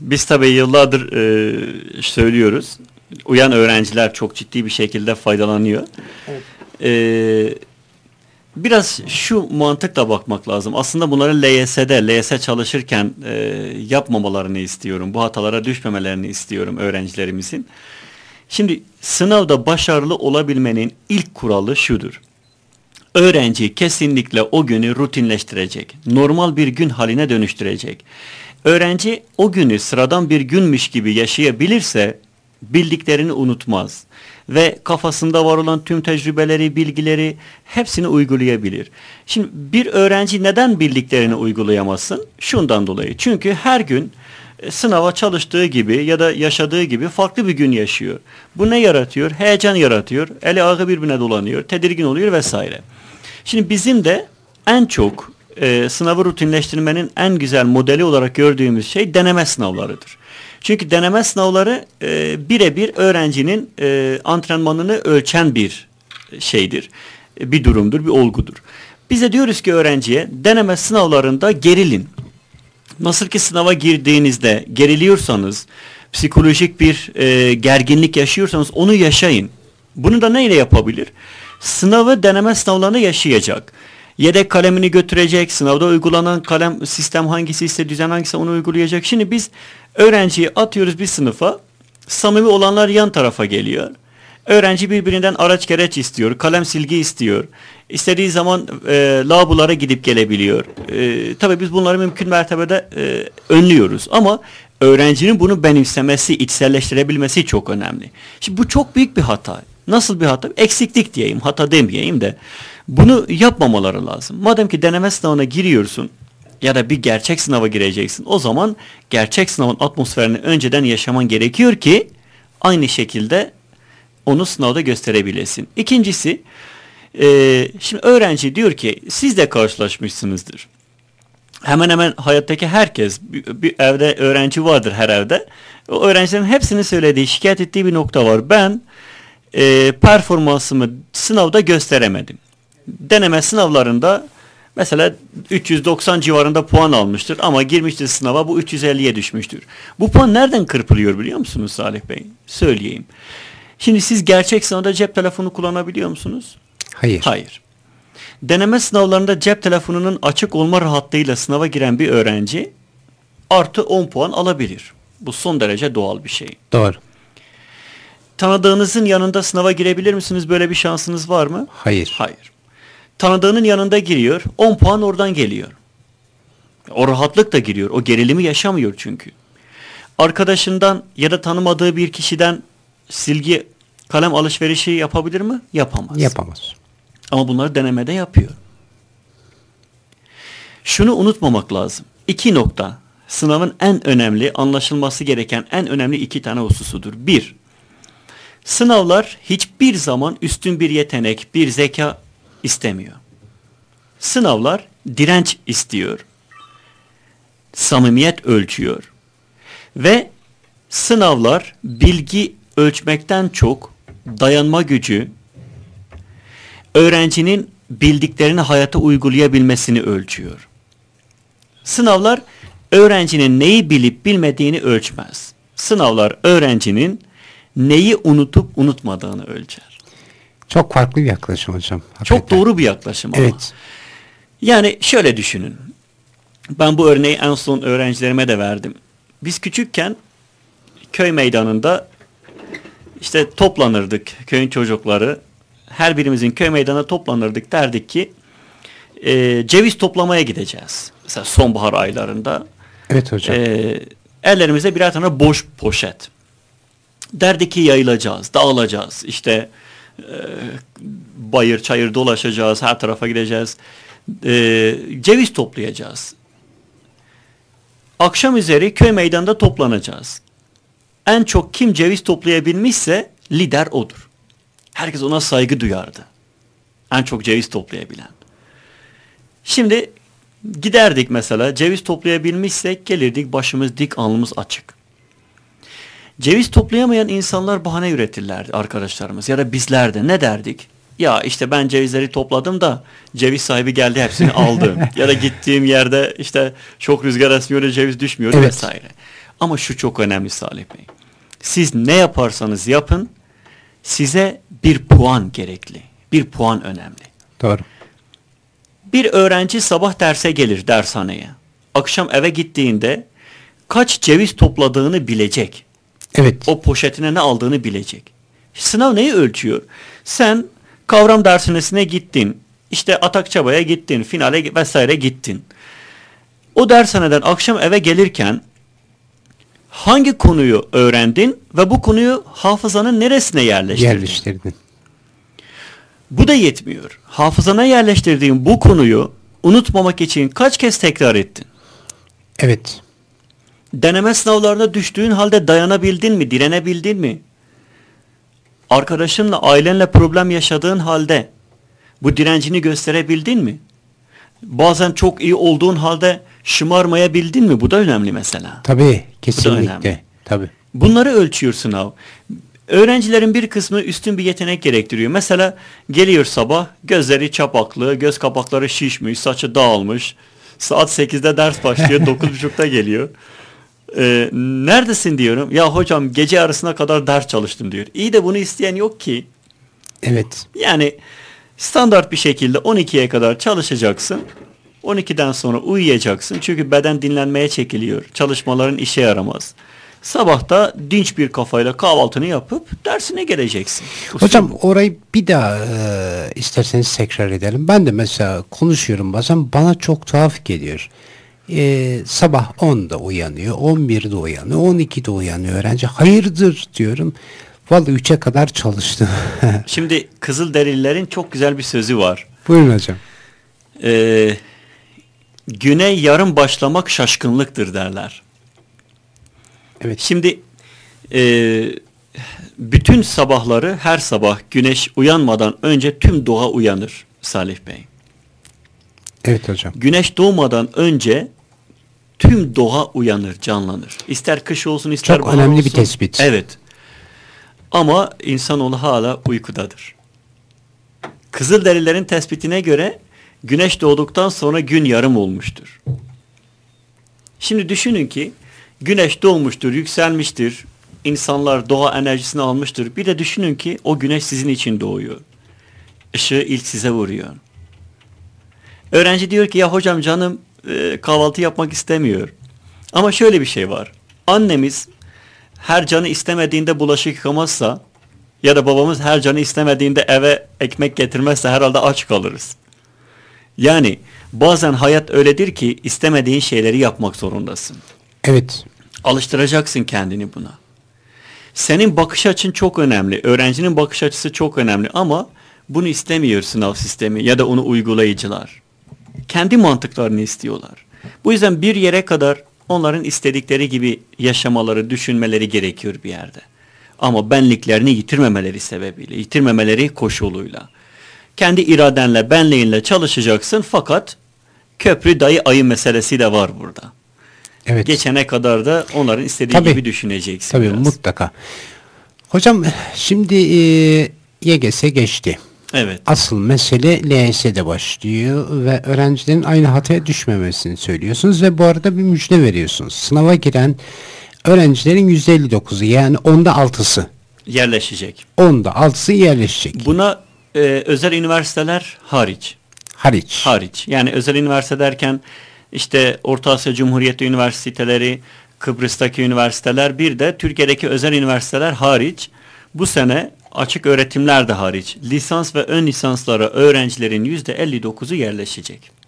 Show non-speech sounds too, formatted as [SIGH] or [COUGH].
Biz tabii yıllardır e, söylüyoruz. Uyan öğrenciler çok ciddi bir şekilde faydalanıyor. Evet. E, biraz şu mantıkla bakmak lazım. Aslında bunları LYS'de, LYS çalışırken e, yapmamalarını istiyorum. Bu hatalara düşmemelerini istiyorum öğrencilerimizin. Şimdi sınavda başarılı olabilmenin ilk kuralı şudur. Öğrenci kesinlikle o günü rutinleştirecek. Normal bir gün haline dönüştürecek. Öğrenci o günü sıradan bir günmüş gibi yaşayabilirse bildiklerini unutmaz ve kafasında var olan tüm tecrübeleri, bilgileri hepsini uygulayabilir. Şimdi bir öğrenci neden bildiklerini uygulayamasın? Şundan dolayı. Çünkü her gün e, sınava çalıştığı gibi ya da yaşadığı gibi farklı bir gün yaşıyor. Bu ne yaratıyor? Heyecan yaratıyor. Eli ağı birbirine dolanıyor. Tedirgin oluyor vesaire. Şimdi bizim de en çok e, sınavı rutinleştirmenin en güzel modeli olarak gördüğümüz şey deneme sınavlarıdır. Çünkü deneme sınavları e, birebir öğrencinin e, antrenmanını ölçen bir şeydir. Bir durumdur, bir olgudur. Bize diyoruz ki öğrenciye deneme sınavlarında gerilin. Nasıl ki sınava girdiğinizde geriliyorsanız, psikolojik bir e, gerginlik yaşıyorsanız onu yaşayın. Bunu da neyle yapabilir? Sınavı deneme sınavlarını yaşayacak. Yedek kalemini götürecek, sınavda uygulanan kalem sistem hangisi ise düzen hangisi onu uygulayacak. Şimdi biz öğrenciyi atıyoruz bir sınıfa, samimi olanlar yan tarafa geliyor. Öğrenci birbirinden araç gereç istiyor, kalem silgi istiyor. İstediği zaman e, labulara gidip gelebiliyor. E, tabii biz bunları mümkün mertebede e, önlüyoruz ama öğrencinin bunu benimsemesi, içselleştirebilmesi çok önemli. Şimdi bu çok büyük bir hata. Nasıl bir hata? Eksiklik diyeyim, hata demeyeyim de. Bunu yapmamaları lazım. Madem ki deneme sınavına giriyorsun ya da bir gerçek sınava gireceksin. O zaman gerçek sınavın atmosferini önceden yaşaman gerekiyor ki aynı şekilde onu sınavda gösterebilesin. İkincisi e, şimdi öğrenci diyor ki siz de karşılaşmışsınızdır. Hemen hemen hayattaki herkes bir, bir evde öğrenci vardır her evde. O öğrencilerin hepsinin söylediği şikayet ettiği bir nokta var. Ben e, performansımı sınavda gösteremedim. Deneme sınavlarında mesela 390 civarında puan almıştır ama girmiştir sınava bu 350'ye düşmüştür. Bu puan nereden kırpılıyor biliyor musunuz Salih Bey? Söyleyeyim. Şimdi siz gerçek sınavda cep telefonu kullanabiliyor musunuz? Hayır. Hayır. Deneme sınavlarında cep telefonunun açık olma rahatlığıyla sınava giren bir öğrenci artı 10 puan alabilir. Bu son derece doğal bir şey. Doğru. Tanıdığınızın yanında sınava girebilir misiniz? Böyle bir şansınız var mı? Hayır. Hayır. Tanıdığının yanında giriyor. 10 puan oradan geliyor. O rahatlık da giriyor. O gerilimi yaşamıyor çünkü. Arkadaşından ya da tanımadığı bir kişiden silgi kalem alışverişi yapabilir mi? Yapamaz. Yapamaz. Ama bunları denemede yapıyor. Şunu unutmamak lazım. İki nokta. Sınavın en önemli, anlaşılması gereken en önemli iki tane hususudur. Bir, Sınavlar hiçbir zaman üstün bir yetenek, bir zeka istemiyor. Sınavlar direnç istiyor. Samimiyet ölçüyor. Ve sınavlar bilgi ölçmekten çok dayanma gücü, öğrencinin bildiklerini hayata uygulayabilmesini ölçüyor. Sınavlar öğrencinin neyi bilip bilmediğini ölçmez. Sınavlar öğrencinin neyi unutup unutmadığını ölçer. Çok farklı bir yaklaşım hocam. Hakikaten. Çok doğru bir yaklaşım ama. Evet. Yani şöyle düşünün. Ben bu örneği en son öğrencilerime de verdim. Biz küçükken köy meydanında işte toplanırdık köyün çocukları. Her birimizin köy meydanına toplanırdık derdik ki e, ceviz toplamaya gideceğiz. Mesela sonbahar aylarında. Evet hocam. E, ellerimize birer tane boş poşet derdi ki yayılacağız, dağılacağız. İşte bayır çayır dolaşacağız, her tarafa gideceğiz. E, ceviz toplayacağız. Akşam üzeri köy meydanında toplanacağız. En çok kim ceviz toplayabilmişse lider odur. Herkes ona saygı duyardı. En çok ceviz toplayabilen. Şimdi giderdik mesela ceviz toplayabilmişsek gelirdik başımız dik alnımız açık. Ceviz toplayamayan insanlar bahane üretirlerdi arkadaşlarımız ya da bizler de ne derdik? Ya işte ben cevizleri topladım da ceviz sahibi geldi hepsini [LAUGHS] aldı. ya da gittiğim yerde işte çok rüzgar esmiyor ceviz düşmüyor evet. vesaire. Ama şu çok önemli Salih Bey. Siz ne yaparsanız yapın size bir puan gerekli. Bir puan önemli. Doğru. Bir öğrenci sabah derse gelir dershaneye. Akşam eve gittiğinde kaç ceviz topladığını bilecek. Evet. O poşetine ne aldığını bilecek. Sınav neyi ölçüyor? Sen kavram dershanesine gittin. İşte Atakçaba'ya gittin. Finale vesaire gittin. O dershaneden akşam eve gelirken hangi konuyu öğrendin ve bu konuyu hafızanın neresine yerleştirdin? Yerleştirdin. Bu da yetmiyor. Hafızana yerleştirdiğin bu konuyu unutmamak için kaç kez tekrar ettin? Evet. Deneme sınavlarına düştüğün halde dayanabildin mi, direnebildin mi? Arkadaşınla, ailenle problem yaşadığın halde bu direncini gösterebildin mi? Bazen çok iyi olduğun halde şımarmayabildin mi? Bu da önemli mesela. Tabii. Kesinlikle. Tabii. Bunları ölçüyor sınav. Öğrencilerin bir kısmı üstün bir yetenek gerektiriyor. Mesela geliyor sabah gözleri çapaklı, göz kapakları şişmiş, saçı dağılmış. Saat 8'de ders başlıyor, 9.30'da geliyor. Ee, neredesin diyorum. Ya hocam gece arasına kadar ders çalıştım diyor. İyi de bunu isteyen yok ki. Evet. Yani standart bir şekilde 12'ye kadar çalışacaksın. 12'den sonra uyuyacaksın. Çünkü beden dinlenmeye çekiliyor. Çalışmaların işe yaramaz. Sabahta dinç bir kafayla kahvaltını yapıp dersine geleceksin. Hocam orayı bir daha e, isterseniz tekrar edelim. Ben de mesela konuşuyorum bazen bana çok tuhaf geliyor. E, sabah 10'da uyanıyor, 11'de uyanıyor, 12'de uyanıyor öğrenci. Hayırdır diyorum. Vallahi 3'e kadar çalıştım. [LAUGHS] Şimdi Kızılderililerin çok güzel bir sözü var. Buyurun hocam. Ee, güne yarım başlamak şaşkınlıktır derler. Evet. Şimdi e, bütün sabahları her sabah güneş uyanmadan önce tüm doğa uyanır Salih Bey. Evet hocam. Güneş doğmadan önce tüm doğa uyanır, canlanır. İster kış olsun ister Çok bahar önemli olsun. bir tespit. Evet. Ama insanoğlu hala uykudadır. Kızılderililerin tespitine göre güneş doğduktan sonra gün yarım olmuştur. Şimdi düşünün ki güneş doğmuştur, yükselmiştir. İnsanlar doğa enerjisini almıştır. Bir de düşünün ki o güneş sizin için doğuyor. Işığı ilk size vuruyor. Öğrenci diyor ki ya hocam canım e, kahvaltı yapmak istemiyor. Ama şöyle bir şey var. Annemiz her canı istemediğinde bulaşık yıkamazsa ya da babamız her canı istemediğinde eve ekmek getirmezse herhalde aç kalırız. Yani bazen hayat öyledir ki istemediğin şeyleri yapmak zorundasın. Evet. Alıştıracaksın kendini buna. Senin bakış açın çok önemli. Öğrencinin bakış açısı çok önemli ama bunu istemiyor sınav sistemi ya da onu uygulayıcılar. Kendi mantıklarını istiyorlar. Bu yüzden bir yere kadar onların istedikleri gibi yaşamaları, düşünmeleri gerekiyor bir yerde. Ama benliklerini yitirmemeleri sebebiyle, yitirmemeleri koşuluyla. Kendi iradenle, benliğinle çalışacaksın fakat köprü dayı ayı meselesi de var burada. Evet. Geçene kadar da onların istediği Tabii. gibi düşüneceksin Tabii biraz. mutlaka. Hocam şimdi e, YGS geçti. Evet. Asıl mesele LYS'de başlıyor ve öğrencilerin aynı hataya düşmemesini söylüyorsunuz ve bu arada bir müjde veriyorsunuz. Sınava giren öğrencilerin %59'u yani onda 6'sı. Yerleşecek. Onda 6'sı yerleşecek. Buna e, özel üniversiteler hariç. Hariç. Hariç. Yani özel üniversite derken işte Orta Asya Cumhuriyeti üniversiteleri, Kıbrıs'taki üniversiteler bir de Türkiye'deki özel üniversiteler hariç bu sene açık öğretimler de hariç lisans ve ön lisanslara öğrencilerin %59'u yerleşecek.